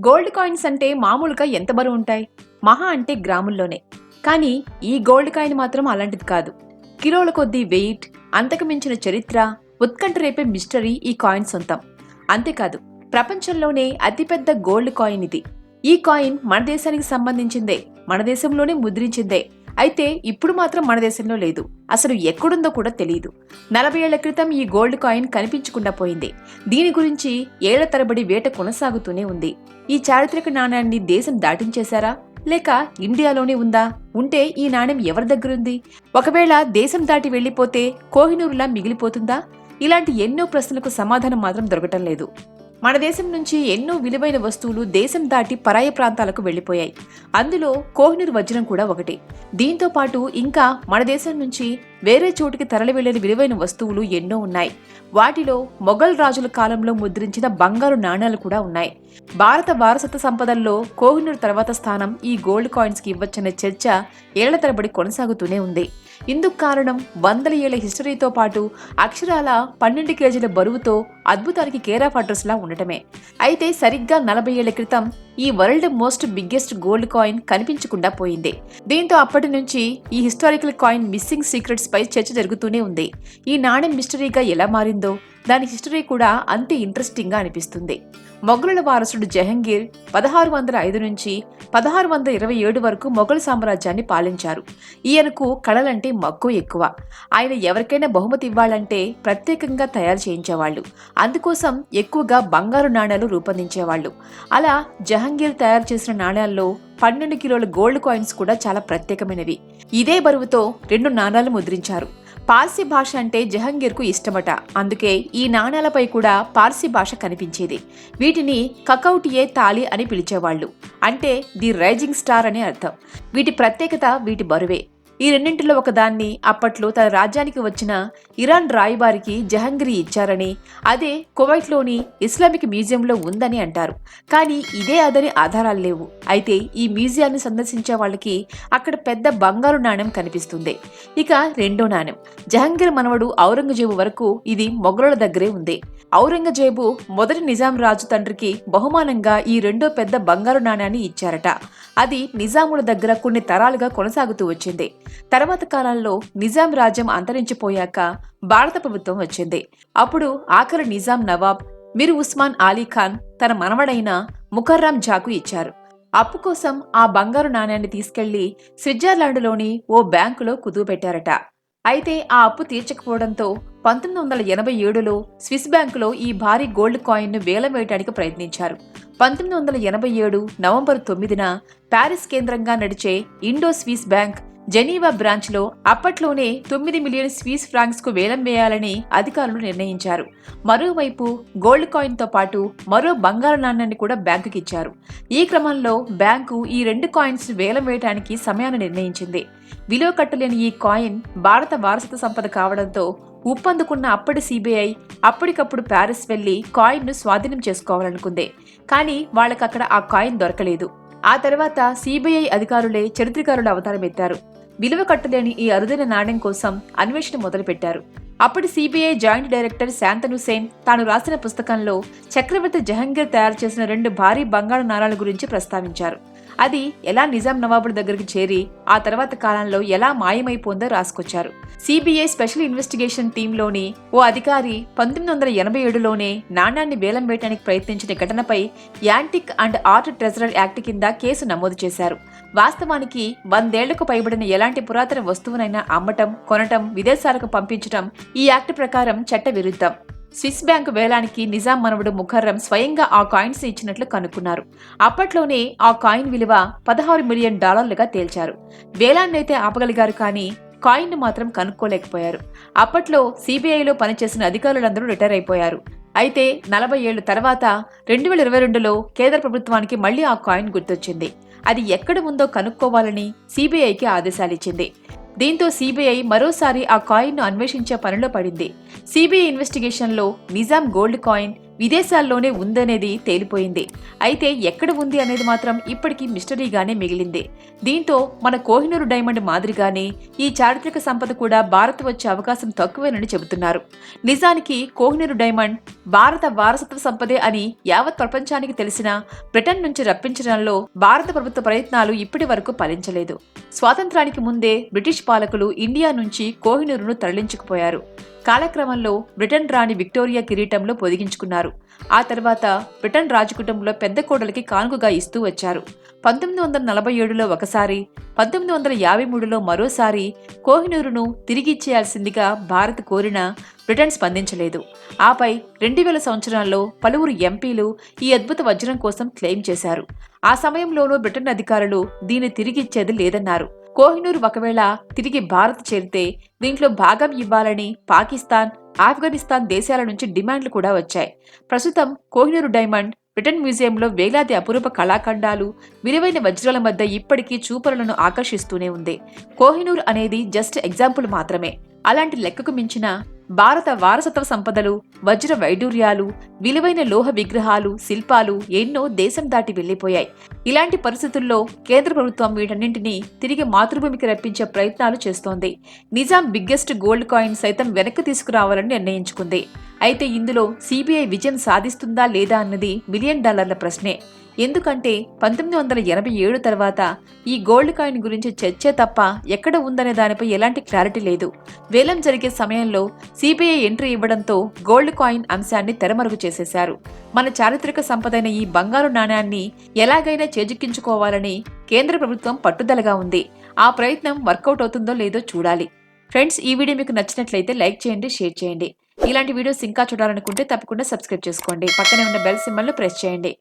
Gold coins అంటే మామూలుగా ఎంత బరువు ఉంటాయి? మహా అంటే గ్రాముల్లోనే. కానీ ఈ గోల్డ్ కాయిన్ మాత్రం అలాంటిది కాదు. కిలోల కొద్దీ వెయిట్ అంతకు మించిన చరిత్ర ఉత్కంఠ రేపే మిస్టరీ ఈ కాయిన్ సొంతం. అంతేకాదు ప్రపంచంలోనే అతిపెద్ద గోల్డ్ కాయిన్ ఇది. ఈ కాయిన్ మన దేశానికి సంబంధించిందే మన దేశంలోనే ముద్రించిందే. అయితే ఇప్పుడు మాత్రం మన దేశంలో లేదు. అసలు ఎక్కడుందో కూడా తెలియదు నలభై ఏళ్ళ క్రితం ఈ గోల్డ్ కాయిన్ కనిపించకుండా పోయింది. దీని గురించి ఏళ్ళ తరబడి వేట కొనసాగుతూనే ఉంది. ఈ చారిత్రక నాణ్యాన్ని దేశం దాటించేశారా? లేక ఇండియాలోనే ఉందా? ఉంటే ఈ నాణ్యం ఎవరి దగ్గరుంది? ఒకవేళ దేశం దాటి వెళ్ళిపోతే కోహినూరులా మిగిలిపోతుందా? ఇలాంటి ఎన్నో ప్రశ్నలకు సమాధానం మాత్రం దొరకటం లేదు. మన దేశం నుంచి ఎన్నో విలువైన వస్తువులు దేశం దాటి పరాయ ప్రాంతాలకు వెళ్ళిపోయాయి అందులో కోహినూర్ వజ్రం కూడా ఒకటి. దీంతో పాటు ఇంకా మన దేశం నుంచి వేరే చోటుకి తరలి వెళ్ళిన విలువైన వస్తువులు ఎన్నో ఉన్నాయి. వాటిలో మొఘల్ రాజుల కాలంలో ముద్రించిన బంగారు నాణ్యాలు కూడా ఉన్నాయి. భారత వారసత్వ సంపదల్లో కోహినూర్ తర్వాత స్థానం ఈ గోల్డ్ కాయిన్స్కి ఇవ్వచ్చనే చర్చ ఏళ్ళ తరబడి కొనసాగుతూనే ఉంది. ఇందుకు కారణం వందల ఏళ్ళ హిస్టరీతో పాటు అక్షరాల పన్నెండు కేజీల బరువుతో అద్భుతానికి కేర్ ఆఫ్ అడ్రస్ ఉండటమే. అయితే సరిగ్గా నలభై ఏళ్ళ క్రితం ఈ world most biggest gold coin కనిపించకుండా పోయింది. దీంతో అప్పటి నుంచి ఈ హిస్టారికల్ కాయిన్ మిస్సింగ్ సీక్రెట్స్ పై చర్చ జరుగుతూనే ఉంది. ఈ నాణ్యం మిస్టరీగా ఎలా మారిందో దాని హిస్టరీ కూడా అంతే ఇంట్రెస్టింగ్గా అనిపిస్తుంది. మొఘలుల వారసుడు జహంగీర్ పదహారు వందల ఐదు నుంచి పదహారు వందల ఇరవై ఏడు వరకు మొఘల్ సామ్రాజ్యాన్ని పాలించారు. ఈయనకు కళలంటే మక్కువ ఎక్కువ. ఆయన ఎవరికైనా బహుమతి ఇవ్వాలంటే ప్రత్యేకంగా తయారు చేయించేవాళ్ళు. అందుకోసం ఎక్కువగా బంగారు నాణ్యాలు రూపొందించేవాళ్ళు. అలా జహంగీర్ తయారు చేసిన నాణ్యాల్లో పన్నెండు కిలోల గోల్డ్ కాయిన్స్ కూడా చాలా ప్రత్యేకమైనవి. ఇదే బరువుతో రెండు నాణాలు ముద్రించారు. పార్సీ భాష అంటే జహంగీర్కు ఇష్టమట. అందుకే ఈ నాణాలపై కూడా పార్సీ భాష కనిపించేది. వీటిని కకౌటియే తాలి అని పిలిచేవాళ్ళు. అంటే ది రైజింగ్ స్టార్ అని అర్థం. వీటి ప్రత్యేకత వీటి బరువే. ఈ రెండింటిలో ఒకదాన్ని అప్పట్లో తన రాజ్యానికి వచ్చిన ఇరాన్ రాయబారికి జహంగీర్ ఇచ్చారని అదే కువైట్లోని ఇస్లామిక్ మ్యూజియంలో ఉందని అంటారు. కానీ ఇదే అదని ఆధారాలు లేవు. అయితే ఈ మ్యూజియాన్ని సందర్శించే వాళ్ళకి అక్కడ పెద్ద బంగారు నాణ్యం కనిపిస్తుంది. ఇక రెండో నాణ్యం జహంగీర్ మనవడు ఔరంగజేబు వరకు ఇది మొఘలుల దగ్గరే ఉంది. ఔరంగజేబు మొదటి నిజాం రాజు తండ్రికి బహుమానంగా ఈ రెండో పెద్ద బంగారు నాణ్యాన్ని ఇచ్చారట. అది నిజాముల దగ్గర కొన్ని తరాలుగా కొనసాగుతూ వచ్చింది. తర్వాత కాలంలో నిజాం రాజ్యం అంతరించిపోయాక భారత ప్రభుత్వం వచ్చింది. అప్పుడు ఆఖరు నిజాం నవాబ్ మిర్ ఉస్మాన్ అలీ ఖాన్ తన మనవడైన ముకర్రాం జాకు ఇచ్చారు. అప్పు కోసం ఆ బంగారు నాణ్యాన్ని తీసుకెళ్ళి స్విట్జర్లాండ్లోని ఓ బ్యాంకులో కుదువపెట్టారట అయితే ఆ అప్పు తీర్చకపోవడంతో పంతొమ్మిది వందల ఎనభై ఏడులో స్విస్ బ్యాంకులో ఈ భారీ గోల్డ్ కాయిన్ను వేలం వేయడానికి ప్రయత్నించారు. పంతొమ్మిది వందల ఎనభై ఏడు నవంబర్ తొమ్మిదిన ప్యారిస్ కేంద్రంగా నడిచే ఇండో స్విస్ బ్యాంక్ జెనీవా బ్రాంచ్లో అప్పట్లోనే తొమ్మిది మిలియన్ స్వీస్ ఫ్రాంక్స్కు వేలం వేయాలని అధికారులు నిర్ణయించారు. మరోవైపు గోల్డ్ కాయిన్తో పాటు మరో బంగారు నాణ్యాన్ని కూడా బ్యాంకుకి ఇచ్చారు ఈ క్రమంలో బ్యాంకు ఈ రెండు కాయిన్స్ వేలం వేయడానికి సమయాన్ని నిర్ణయించింది. విలువ కట్టలేని ఈ కాయిన్ భారత వారసత్వ సంపద కావడంతో ఉప్పందుకున్న అప్పటి సిబిఐ అప్పటికప్పుడు ప్యారిస్ వెళ్ళి కాయిన్ను స్వాధీనం చేసుకోవాలనుకుంది. కానీ వాళ్ళకక్కడ ఆ కాయిన్ దొరకలేదు. ఆ తర్వాత సిబిఐ అధికారులే చరిత్రకారుల అవతారమెత్తారు. విలువ కట్టలేని ఈ అరుదైన నాణ్యం కోసం అన్వేషణ మొదలుపెట్టారు. అప్పటి CBI joint director Shantanu Sen తాను రాసిన పుస్తకంలో చక్రవర్తి జహంగీర్ తయారు చేసిన రెండు భారీ బంగారు నాణాల గురించి ప్రస్తావించారు. అది ఎలా నిజాం నవాబుల దగ్గరికి చేరి ఆ తర్వాత కాలంలో ఎలా మాయమైపోందో రాసుకొచ్చారు. సిబిఐ స్పెషల్ ఇన్వెస్టిగేషన్ టీంలోని ఓ అధికారి పంతొమ్మిది వందల ఎనభై ఏడులోనే నాణ్యాన్ని వేలం వేయడానికి ప్రయత్నించిన ఘటనపై antique and art treasurer act కింద కేసు నమోదు చేశారు. వాస్తవానికి వందేళ్ళకు పైబడిన ఎలాంటి పురాతన వస్తువునైనా అమ్మటం కొనటం విదేశాలకు పంపించటం ఈ యాక్ట్ ప్రకారం చట్ట విరుద్ధం స్విస్ బ్యాంకు వేలానికి నిజాం మనవడు ముఖర్రం స్వయంగా ఆ కాయిన్స్ ఇచ్చినట్లు కనుక్కున్నారు. అప్పట్లోనే ఆ కాయిన్ విలువ పదహారు మిలియన్ డాలర్లుగా తేల్చారు. వేలాన్నైతే ఆపగలిగారు కానీ కాయిన్ను మాత్రం కనుక్కోలేకపోయారు. అప్పట్లో సిబిఐలో పనిచేసిన అధికారులందరూ రిటైర్ అయిపోయారు. అయితే నలభై ఏళ్ళ తర్వాత రెండు వేల ఇరవై రెండులో కేంద్ర ప్రభుత్వానికి మళ్ళీ ఆ కాయిన్ గుర్తొచ్చింది. అది ఎక్కడ ఉందో కనుక్కోవాలని సిబిఐకి ఆదేశాలిచ్చింది. దీంతో సీబీఐ మరోసారి ఆ కాయిన్ను అన్వేషించే పనిలో పడింది. సీబీఐ ఇన్వెస్టిగేషన్లో నిజాం గోల్డ్ కాయిన్ విదేశాల్లోనే ఉందనేది తేలిపోయింది. అయితే ఎక్కడ ఉంది అనేది మాత్రం ఇప్పటికీ మిస్టరీగానే మిగిలింది. దీంతో మన కోహినూరు డైమండ్ మాదిరిగానే ఈ చారిత్రక సంపద కూడా భారత్ వచ్చే అవకాశం తక్కువేనని చెబుతున్నారు. నిజానికి కోహినూరు డైమండ్ భారత వారసత్వ సంపదే అని యావత్ ప్రపంచానికి తెలిసిన బ్రిటన్ నుంచి రప్పించడంలో భారత ప్రభుత్వ ప్రయత్నాలు ఇప్పటి వరకు ఫలించలేదు. స్వాతంత్రానికి ముందే బ్రిటిష్ పాలకులు ఇండియా నుంచి కోహినూరును తరలించుకుపోయారు. కాలక్రమంలో బ్రిటన్ రాణి విక్టోరియా కిరీటంలో పొదిగించుకున్నారు. ఆ తర్వాత బ్రిటన్ రాజకుటుంబంలో పెద్ద కోడలికి కానుకగా ఇస్తూ వచ్చారు. పంతొమ్మిది వందల నలభై ఏడులో ఒకసారి పంతొమ్మిది వందల యాభై మూడులో మరోసారి కోహినూరును తిరిగి ఇచ్చేయాల్సిందిగా భారత్ కోరినా బ్రిటన్ స్పందించలేదు. ఆపై రెండు వేల సంవత్సరాల్లో పలువురు ఎంపీలు ఈ అద్భుత వజ్రం కోసం క్లెయిమ్ చేశారు. ఆ సమయంలోనూ బ్రిటన్ అధికారులు దీన్ని తిరిగి ఇచ్చేది లేదన్నారు. కోహినూర్ ఒకవేళ తిరిగి భారత్ చేరితే దీంట్లో భాగం ఇవ్వాలని పాకిస్తాన్ ఆఫ్ఘనిస్తాన్ దేశాల నుంచి డిమాండ్లు కూడా వచ్చాయి. ప్రస్తుతం కోహినూరు డైమండ్ బ్రిటన్ మ్యూజియంలో వేలాది అపురూప కళాఖండాలు విలువైన వజ్రాల మధ్య ఇప్పటికీ చూపరులను ఆకర్షిస్తూనే ఉంది. కోహినూర్ అనేది జస్ట్ ఎగ్జాంపుల్ మాత్రమే. అలాంటి లెక్కకు మించిన భారత వారసత్వ సంపదలు వజ్ర వైడూర్యాలు విలువైన లోహ విగ్రహాలు శిల్పాలు ఎన్నో దేశం దాటి వెళ్ళిపోయాయి ఇలాంటి పరిస్థితుల్లో కేంద్ర ప్రభుత్వం వీటన్నింటినీ తిరిగి మాతృభూమికి రప్పించే ప్రయత్నాలు చేస్తోంది. నిజాం బిగ్గెస్ట్ గోల్డ్ కాయిన్ సైతం వెనక్కి తీసుకురావాలని నిర్ణయించుకుంది. అయితే ఇందులో సిబిఐ విజయం సాధిస్తుందా లేదా అన్నది మిలియన్ డాలర్ల ప్రశ్నే. ఎందుకంటే పంతొమ్మిది వందల ఎనభై ఏడు తర్వాత ఈ గోల్డ్ కాయిన్ గురించి చర్చే తప్ప ఎక్కడ ఉందనే దానిపై ఎలాంటి క్లారిటీ లేదు. వేలం జరిగే సమయంలో సిబిఐ ఎంట్రీ ఇవ్వడంతో గోల్డ్ కాయిన్ అంశాన్ని తెరమరుగు చేసేశారు. మన చారిత్రక సంపదైన ఈ బంగారు నాణ్యాన్ని ఎలాగైనా చేజిక్కించుకోవాలని కేంద్ర ప్రభుత్వం పట్టుదలగా ఉంది. ఆ ప్రయత్నం వర్కౌట్ అవుతుందో లేదో చూడాలి. ఫ్రెండ్స్ ఈ వీడియో మీకు నచ్చినట్లయితే లైక్ చేయండి షేర్ చేయండి. ఇలాంటి వీడియోస్ ఇంకా చూడాలనుకుంటే తప్పకుండా సబ్స్క్రైబ్ చేసుకోండి. పక్కనే ఉన్న బెల్ సింబల్ను ప్రెస్ చేయండి.